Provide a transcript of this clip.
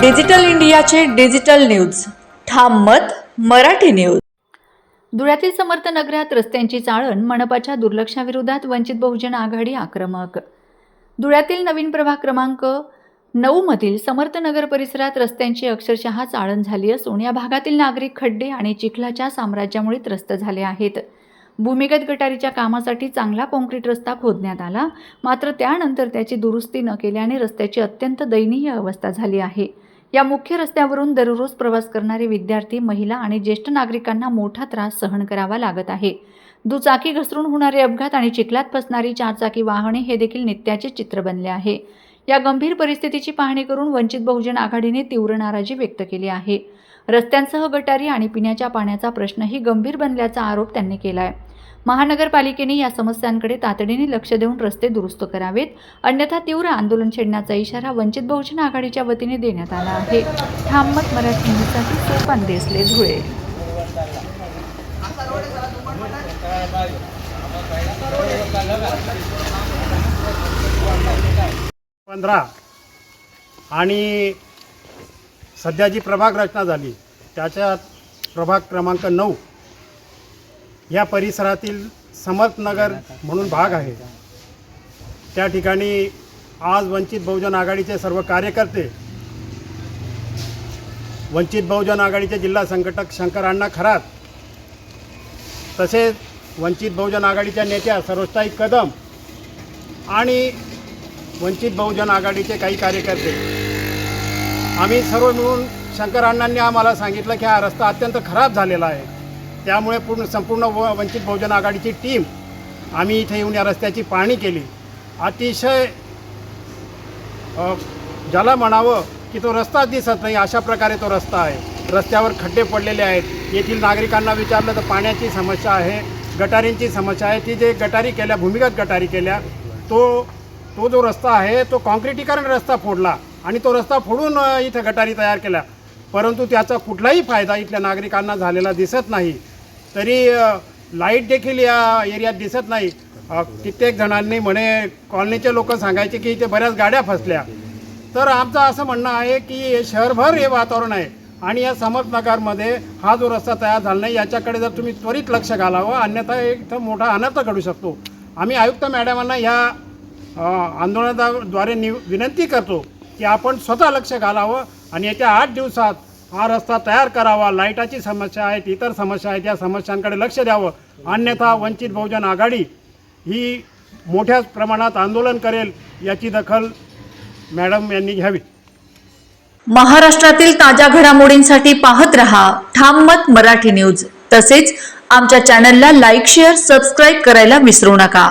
Digital इंडियाचे digital news. ठाम मत मराठी न्यूज. धुळ्यातील समर्थ नगरात रस्त्यांची चाळण मनपाच्या दुर्लक्षाविरोधात वंचित बहुजन आघाडी आक्रमक. धुळ्यातील नवीन प्रभाग क्रमांक नऊमधील समर्थ नगर परिसरात रस्त्यांची अक्षरशः चाळण झाली असून या भागातील नागरिक खड्डे आणि चिखलाच्या साम्राज्यामुळे त्रस्त झाले आहेत. भूमिगत गटारीच्या कामासाठी चांगला कॉन्क्रीट रस्ता खोदण्यात आला मात्र त्यानंतर त्याची दुरुस्ती न केल्याने रस्त्याची अत्यंत दयनीय अवस्था झाली आहे. या मुख्य रस्त्यावरून दररोज प्रवास करणारे विद्यार्थी महिला आणि ज्येष्ठ नागरिकांना मोठा त्रास सहन करावा लागत आहे. दुचाकी घसरून होणारे अपघात आणि चिखलात फसणारी चारचाकी वाहने हे देखील नित्याचे चित्र बनले आहे. या गंभीर परिस्थितीची पाहणी करून वंचित बहुजन आघाडीने तीव्र नाराजी व्यक्त केली आहे. रस्त्यांसह गटारी आणि पिण्याच्या पाण्याचा प्रश्नही गंभीर बनल्याचा आरोप त्यांनी केला आहे महानगरपालिकेने या समस्यांकडे तातडीने लक्ष देऊन रस्ते दुरुस्त करावेत. अन्यथा तीव्र आंदोलन छेडण्याचा इशारा वंचित बहुजन आघाडीच्या वतीने देण्यात आला आहे. ठाममत मराठी न्यूजसाठी सोपान देसले धुळे. पंधरा आणि सध्या जी प्रभाग रचना झाली त्याच्यात प्रभाग क्रमांक नऊ या परिसरातील समर्थनगर म्हणून भाग आहे. त्या ठिकाणी आज वंचित बहुजन आघाडीचे सर्व कार्यकर्ते वंचित बहुजन आघाडीचे जिल्हा संघटक शंकर अण्णा खरात तसेच वंचित बहुजन आघाडीच्या नेत्या सरोजताई कदम आणि वंचित बहुजन आघाडीचे काही कार्यकर्ते. आम्ही सर्व मिळून शंकर अण्णांनी आम्हाला सांगितलं की हा रस्ता अत्यंत खराब झालेला आहे. त्यामुळे पूर्ण संपूर्ण व वंचित बहुजन आघाडीची टीम आम्ही इथे येऊन या रस्त्याची पाहणी केली. अतिशय ज्याला म्हणावं की तो रस्ता दिसत नाही अशा प्रकारे तो रस्ता आहे. रस्त्यावर खड्डे पडलेले आहेत. येथील नागरिकांना विचारलं तर पाण्याची समस्या आहे गटारींची समस्या आहे. ती जे गटारी केल्या भूमिगत गटारी केल्या तो तो जो रस्ता आहे तो कॉन्क्रिटीकरण रस्ता फोडला आणि तो रस्ता फोडून इथं गटारी तयार केल्या. परंतु त्याचा कुठलाही फायदा इथल्या नागरिकांना झालेला दिसत नाही. तरी लाइट देखील या एरियात दिसत नाही. कित्येक जणांनी म्हणे कॉलनीचे लोक सांगायचे की इथे बऱ्याच गाड्या फसल्या. तर आमचं असं म्हणणं आहे की हे शहरभर हे वातावरण आहे आणि या समर्थनगरमध्ये हा जो रस्ता तयार झाला नाही याच्याकडे जर तुम्ही त्वरित लक्ष घालावं अन्यथा एक इथं मोठा अनर्थ घडू शकतो. आम्ही आयुक्त मॅडमांना ह्या आंदोलनाद्वारे नि विनंती करतो की आपण स्वतः लक्ष घालावं आणि येत्या आठ दिवसात हा रस्ता तयार करावा. लाईटाची समस्या आहेत इतर समस्या आहेत. या समस्यांकडे लक्ष द्यावं. अन्यथा वंचित बहुजन आघाडी ही मोठ्या प्रमाणात आंदोलन करेल याची दखल मॅडम यांनी घ्यावी. महाराष्ट्रातील ताज्या घडामोडींसाठी पाहत रहा ठाम मत मराठी न्यूज. तसेच आमच्या चॅनलला लाईक शेअर सबस्क्राईब करायला विसरू नका.